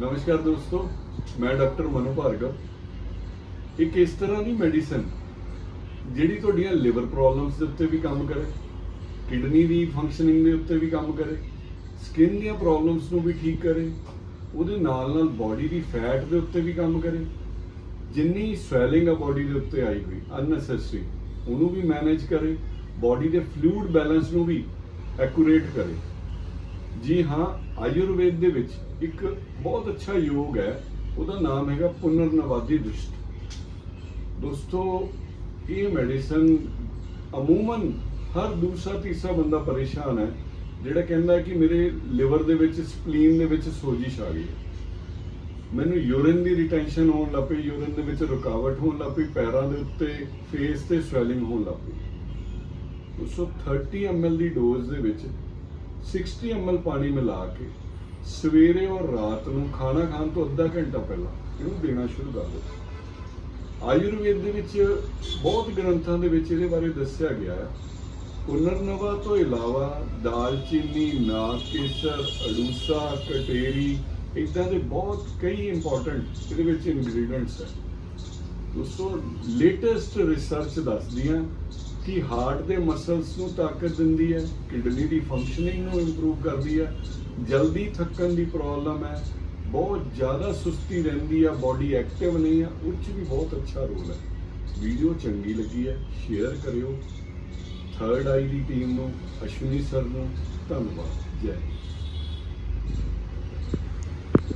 ਨਮਸਕਾਰ ਦੋਸਤੋ ਮੈਂ ਡਾਕਟਰ ਮਨੂ ਭਾਰਗਵ ਇੱਕ ਇਸ ਤਰ੍ਹਾਂ ਦੀ ਮੈਡੀਸਨ ਜਿਹੜੀ ਤੁਹਾਡੀਆਂ ਲਿਵਰ ਪ੍ਰੋਬਲਮਸ ਦੇ ਉੱਤੇ ਵੀ ਕੰਮ ਕਰੇ ਕਿਡਨੀ ਦੀ ਫੰਕਸ਼ਨਿੰਗ ਦੇ ਉੱਤੇ ਵੀ ਕੰਮ ਕਰੇ ਸਕਿਨ ਦੀਆਂ ਪ੍ਰੋਬਲਮਸ ਨੂੰ ਵੀ ਠੀਕ ਕਰੇ ਉਹਦੇ ਨਾਲ ਨਾਲ ਬਾਡੀ ਦੀ ਫੈਟ ਦੇ ਉੱਤੇ ਵੀ ਕੰਮ ਕਰੇ ਜਿੰਨੀ ਸਵੈਲਿੰਗ ਆ ਬਾਡੀ ਦੇ ਉੱਤੇ ਆਈ ਹੋਈ ਅਨਨੈਸੈਸਰੀ ਉਹਨੂੰ ਵੀ ਮੈਨੇਜ ਕਰੇ ਬਾਡੀ ਦੇ ਫਲੂਇਡ ਬੈਲੈਂਸ ਨੂੰ ਵੀ ਐਕੂਰੇਟ ਕਰੇ ਜੀ ਹਾਂ, ਆਯੁਰਵੇਦ ਦੇ ਵਿੱਚ ਇੱਕ ਬਹੁਤ ਅੱਛਾ ਯੋਗ ਹੈ, ਉਹਦਾ ਨਾਮ ਹੈਗਾ ਪੁਨਰਨਵਾਦੀ ਦ੍ਰਿਸ਼ਟ। ਦੋਸਤੋ, ਇਹ ਮੈਡੀਸਨ ਅਮੂਮਨ ਹਰ ਦੂਸਰਾ ਤੀਸਰਾ ਬੰਦਾ ਪਰੇਸ਼ਾਨ ਹੈ, ਜਿਹੜਾ ਕਹਿੰਦਾ ਕਿ ਮੇਰੇ ਲਿਵਰ ਦੇ ਵਿੱਚ ਸਪਲੀਨ ਦੇ ਵਿੱਚ ਸੋਜਿਸ਼ ਆ ਗਈ ਹੈ। ਮੈਨੂੰ ਯੂਰਿਨ ਦੀ ਰਿਟੈਂਸ਼ਨ ਹੋਣ ਲੱਗ ਪਈ ਯੂਰਿਨ ਦੇ ਵਿੱਚ ਰੁਕਾਵਟ ਹੋਣ ਲੱਗ ਪਈ, ਪੈਰਾਂ ਦੇ ਉੱਤੇ ਫੇਸ ਤੇ ਸਵੈਲਿੰਗ ਹੋਣ ਲੱਗ ਪਈ। ਉਸ 30 ml ਦੀ ਡੋਜ਼ ਦੇ ਵਿੱਚ 60 ml ਪਾਣੀ ਮਿਲਾ ਕੇ ਸਵੇਰੇ ਔਰ ਰਾਤ ਨੂੰ ਖਾਣਾ ਖਾਣ ਤੋਂ ਅੱਧਾ ਘੰਟਾ ਪਹਿਲਾਂ ਇਹਨੂੰ ਦੇਣਾ ਸ਼ੁਰੂ ਕਰ ਦਿਓ ਆਯੁਰਵੇਦ ਦੇ ਵਿੱਚ ਬਹੁਤ ਗ੍ਰੰਥਾਂ ਦੇ ਵਿੱਚ ਇਹਦੇ ਬਾਰੇ ਦੱਸਿਆ ਗਿਆ ਹੈ। ਪੁਨਰਨਵਾ ਤੋਂ ਇਲਾਵਾ ਦਾਲਚੀਨੀ, ਨਾਗ ਕੇਸਰ, ਅੜੂਸਾ, ਕਟੇਰੀ ਇਦਾਂ ਦੇ ਬਹੁਤ ਕਈ ਇੰਪੋਰਟੈਂਟ ਇਹਦੇ ਵਿੱਚ ਇੰਗਰੀਡੀਐਂਟਸ ਹੈ। ਦੋਸਤੋ ਲੇਟੈਸਟ ਰਿਸਰਚ ਦੱਸਦੀ ਦੱਸਦੀਆਂ ਕਿ ਹਾਰਟ ਦੇ ਮਸਲਸ ਨੂੰ ਤਾਕਤ ਦਿੰਦੀ ਹੈ? ਕਿਡਨੀ ਦੀ ਫੰਕਸ਼ਨਿੰਗ ਨੂੰ ਇੰਪਰੂਵ ਕਰਦੀ ਹੈ। ਜਲਦੀ ਥੱਕਣ ਦੀ ਪ੍ਰੋਬਲਮ ਹੈ। ਬਹੁਤ ਜ਼ਿਆਦਾ ਸੁਸਤੀ ਰਹਿੰਦੀ ਆ ਬਾਡੀ ਐਕਟਿਵ ਨਹੀਂ ਆ ਉਹ 'ਚ ਵੀ ਬਹੁਤ ਅੱਛਾ ਰੋਲ ਹੈ। ਵੀਡੀਓ ਚੰਗੀ ਲੱਗੀ ਹੈ। ਸ਼ੇਅਰ ਕਰਿਓ। ਥਰਡ ਆਈ ਦੀ ਟੀਮ ਨੂੰ, ਅਸ਼ਵਨੀ ਸਰ ਨੂੰ ਧੰਨਵਾਦ। ਜੈ ਹਿੰਦ।